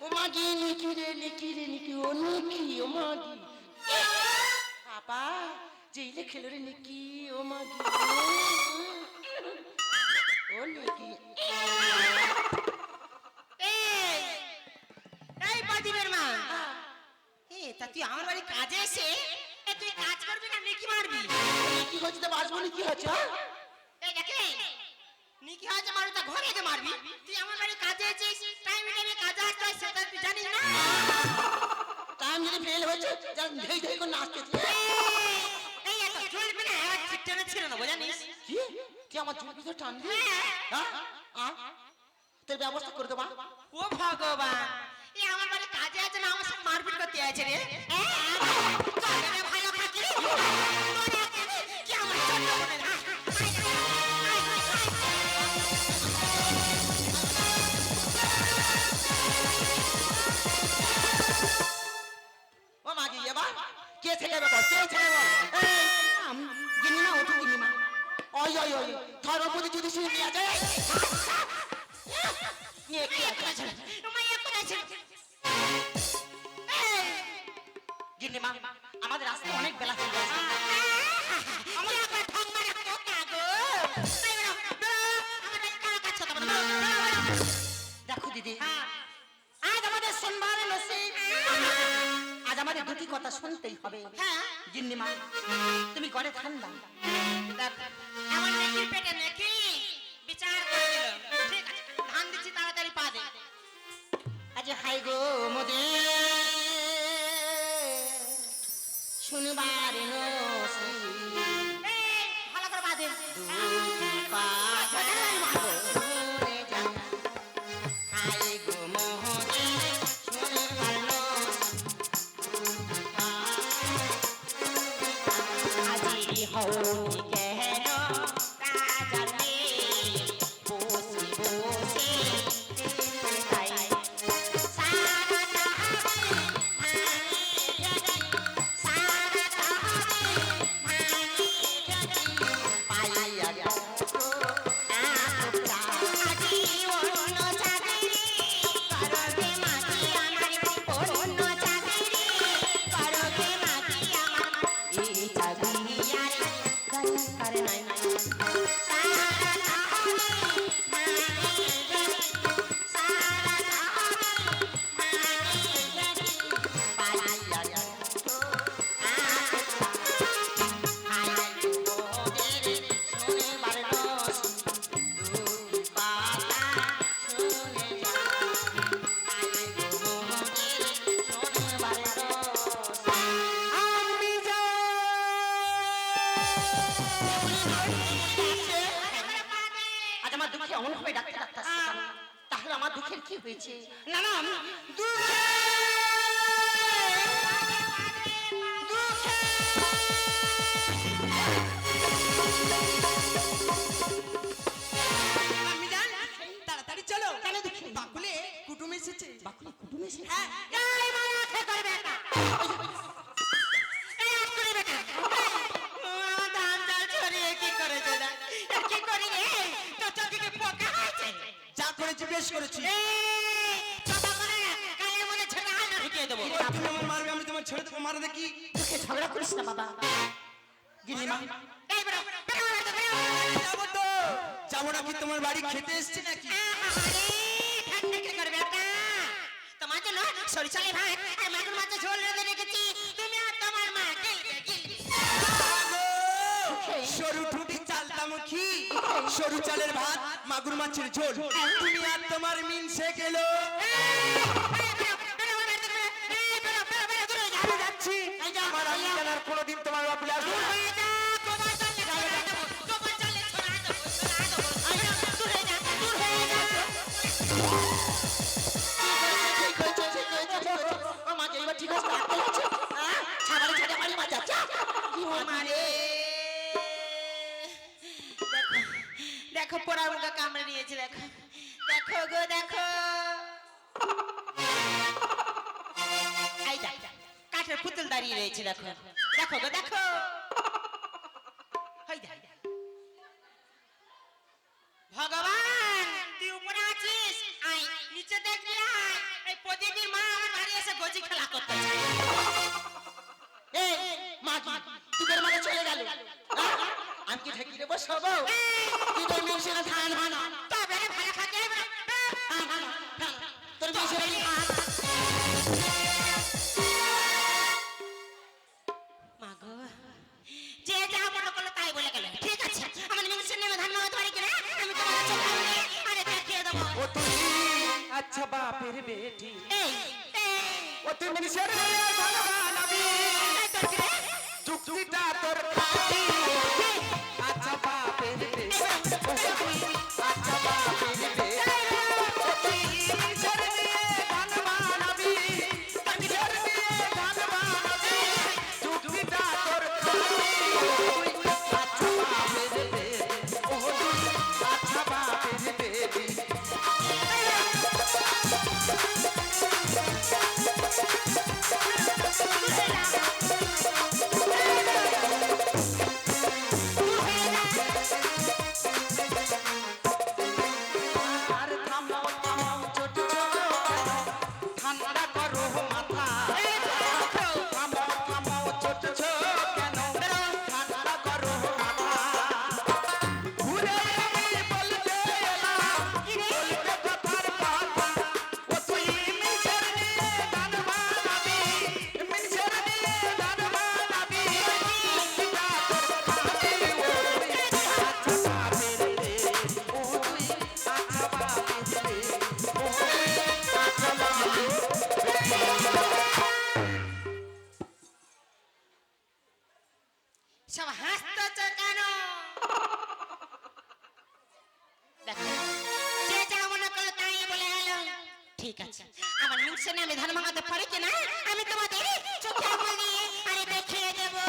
ও মাগি নিকি রে নিকি রে নিকি ও নিকি ও মাগি বাবা যেইলে খেলো রে নিকি ও মাগি ও নিকি এই এই বাদিবের মা এ তা তুই আমার বাড়ি কাজে এসে এ তুই কাজ করবি না নাকি মারবি? কি হচ্ছে তো বাসবো কি হচ্ছে হ্যাঁ? এই দেখে নিকি হয়েছে মারবি তা ঘরে মারবি। তুই আমার বাড়ি কাজে এসেছিস টাইম যদি ফেল হয়েছে যা ঢেই ঢেই করে নাচতে এই এত চুল পেলে এক টেনে ছিল না জানিস কি? তুই আমার চুল পিছনে টান দিবি হ্যাঁ। হ্যাঁ? তোর ব্যবস্থা করে দেবা। ও ভগবান। এই আমার বাড়ি কাজে আছে না আমার সাথে মারপিট করতে আছে রে? মাগি এবার কে থেকে বল কে থেকে বল গিনিমা ওঠো গিনিমা ওই ওই ওই ধর্মপতি যদি শুনে নিয়ে যায়। নিয়ে কি আছে? মাইয়া কোথায় ছিল? গিনিমা আমাদের আসতে অনেক বেলা হয়ে গেছে। দুটি কথা শুনতেই হবে। হ্যাঁ। গিন্নিমা তুমি ঘরে ঠান্ডা আমার নেকির পেটে নাকি বিচার করে দিল। ঠিক আছে ধান দিচ্ছি তাড়াতাড়ি পা দে। আজ হাই গো। আমার দুঃখে অমন হবে ডাক্তার ডাক্তার তাহলে আমার দুঃখের কি হয়েছে? না না আমি তাড়াতাড়ি চলো। কেন দেখি? বাকুলে কুটুম এসেছে। বাকুলে কুটুম এসে হ্যাঁ। করবে দেবো ও, তুমি আমার মারবে আমি তোমার ছেড়ে দেবো মারা দেখি ঝগড়া করিস না বাবা বেরো যাব তো যাব নাকি তোমার বাড়ি খেতে এসছি নাকি কি তোমার জন্য সরিষালে ভাত মাগুর মাছের ঝোল রেঁধে রেখেছি তুমি আর তোমার মা সরু সরু চালের ভাত মাগুর মাছের ঝোল। তুমি আর তোমার মিন সে গেলো কোনোদিন তোমার বাপলে আসব না। ঠিক আছে। হচ্ছে হ্যাঁ ছাগলে ছেড়ে বাড়ি মা যাচ্ছে। কি হয়েছে দেখো পোড়া মুখা কামড়ে নিয়েছে, দেখো। দেখো গো, দেখো। কাঠের পুতুল দাঁড়িয়ে রয়েছে, দেখো। দেখো গো, দেখো। ভগবান, তুই উপরে আছিস? আই নিচে দেখবি এই প্রদীপের মা আমার বাড়ি এসে গজি খেলা করতে এই মা তোদের মানে চলে গেল। ধান ভানা ধান। তোর মিশনে ধান মাগো যে যা মনে করল তাই বলে গেল। ঠিক আছে আমার ধান পারি কিনা আমি তোমার চোখে আরে দেখিয়ে দেবো। ও তুই আচ্ছা বাপের বেটি। এই ও তুই মিনিষের ভালো বানাবি এই তোর কি রে? যুক্তিটা তোর খাটি আচ্ছা বাপ আচ্ছা বাপের ঠিক আছে। আমার মিশনে আমি ধান ভাঙাতে পারি কিনা আমি তোমাদের চোখে বলি আমি দেখিয়ে দেবো।